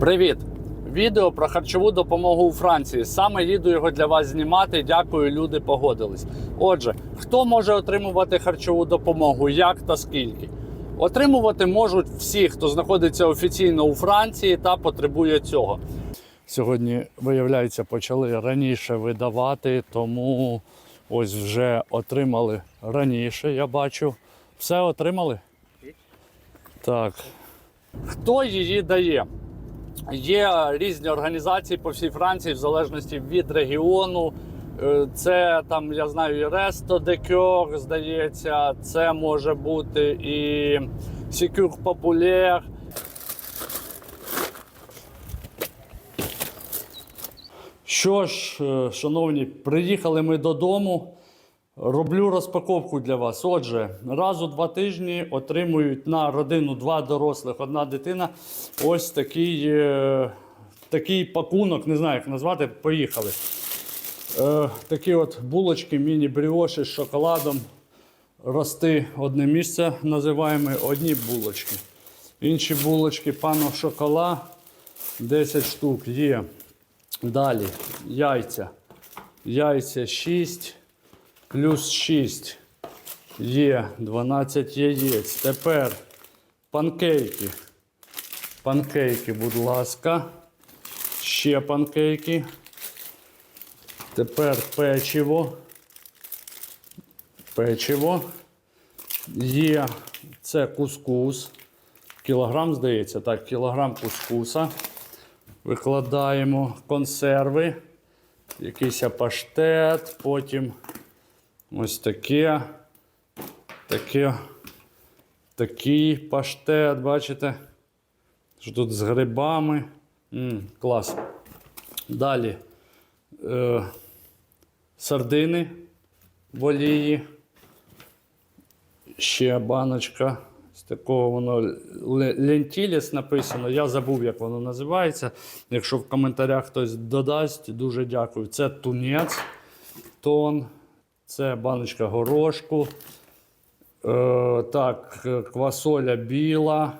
Привіт! Відео про харчову допомогу у Франції. Саме їду його для вас знімати. Дякую, люди погодились. Отже, хто може отримувати харчову допомогу, як та скільки? Отримувати можуть всі, хто знаходиться офіційно у Франції та потребує цього. Сьогодні, виявляється, почали раніше видавати, тому ось вже отримали раніше, я бачу. Все отримали? Так. Хто її дає? Є різні організації по всій Франції, в залежності від регіону. Е, Це там, я знаю, і Resto de Coeur, здається, це може бути і Secure Populaire. Що ж, е, шановні, приїхали ми додому. Роблю розпаковку для вас. Отже, раз у два тижні отримують на родину два дорослих, одна дитина. Ось такий, е, такий пакунок, не знаю, як назвати. Поїхали. Е, такі от булочки, міні-бріоші з шоколадом. Рости одне місце називаємо одні булочки. Інші булочки пано шокола 10 штук є. Далі яйця. Яйця 6 плюс 6 є 12 яєць. Тепер панкейки. Панкейки, будь ласка. Ще панкейки. Тепер печиво. Печиво. Є це кускус. Кілограм, здається, так, кілограм кускуса. Викладаємо консерви, якийсь паштет, потім ось таке, таке, такий паштет, бачите? Що тут з грибами. М, клас. Далі е, сардини в олії. Ще баночка. З такого воно ле- лентіліс написано. Я забув, як воно називається. Якщо в коментарях хтось додасть, дуже дякую. Це тунець тон. Це баночка горошку. Е, так, квасоля біла.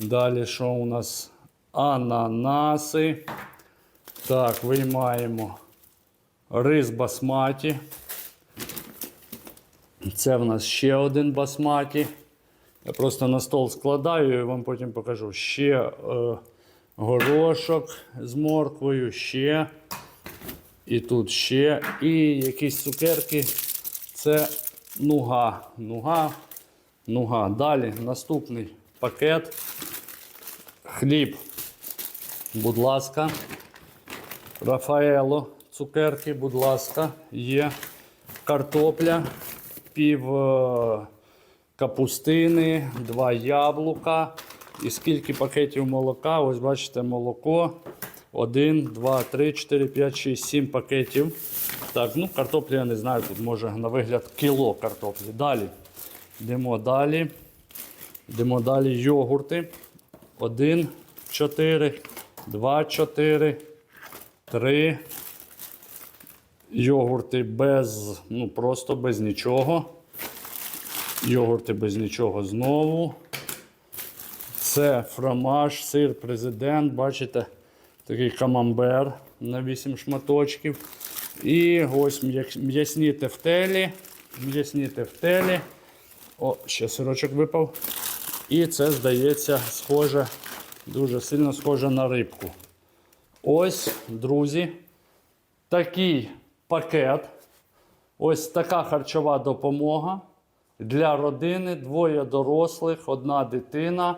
Далі що у нас? Ананаси. Так, виймаємо рис басматі. Це в нас ще один басматі. Я просто на стол складаю і вам потім покажу. Ще е, горошок з морквою, ще. І тут ще. І якісь цукерки. Це нуга. Нуга. Нуга. Далі наступний пакет. Хліб. Будь ласка. Рафаело. Цукерки, будь ласка, є. Картопля, пів е, капустини, два яблука. І скільки пакетів молока? Ось бачите, молоко. 1, 2, 3, 4, 5, 6, 7 пакетів. Так, ну картоплі я не знаю, тут може на вигляд кіло картоплі. Далі. Йдемо далі. Йдемо далі йогурти. 1, 4, 2, 4, 3. Йогурти без, ну просто без нічого. Йогурти без нічого знову. Це фромаж, сир президент. Бачите, такий камамбер на 8 шматочків. І ось м'ясні тефтелі. М'ясні тефтелі. О, ще сирочок випав. І це, здається, схоже, дуже сильно схоже на рибку. Ось, друзі, такий пакет. Ось така харчова допомога для родини, двоє дорослих, одна дитина.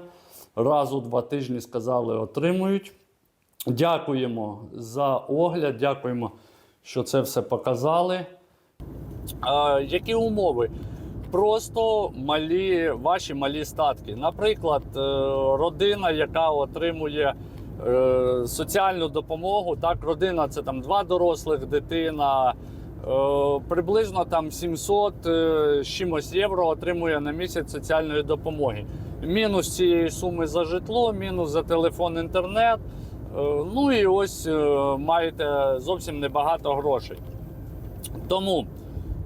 Раз у два тижні сказали, отримують. Дякуємо за огляд, дякуємо, що це все показали. А, які умови? Просто малі, ваші малі статки. Наприклад, е, родина, яка отримує е, соціальну допомогу, так, родина це там два дорослих, дитина. е, Приблизно там 700 е, з чимось євро отримує на місяць соціальної допомоги. Мінус цієї суми за житло, мінус за телефон, інтернет. Е, Ну і ось е, маєте зовсім небагато грошей. Тому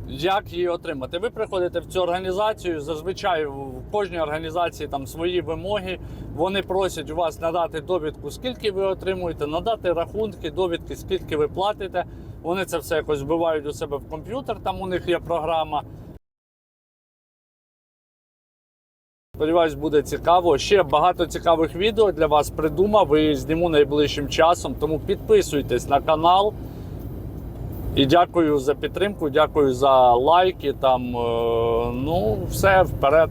Як її отримати? Ви приходите в цю організацію. Зазвичай в кожній організації там свої вимоги. Вони просять у вас надати довідку, скільки ви отримуєте, надати рахунки, довідки, скільки ви платите. Вони це все якось вбивають у себе в комп'ютер. Там у них є програма. Сподіваюсь, буде цікаво. Ще багато цікавих відео для вас придумав і зніму найближчим часом. Тому підписуйтесь на канал. І дякую за підтримку, дякую за лайки. Там, е, ну, все вперед.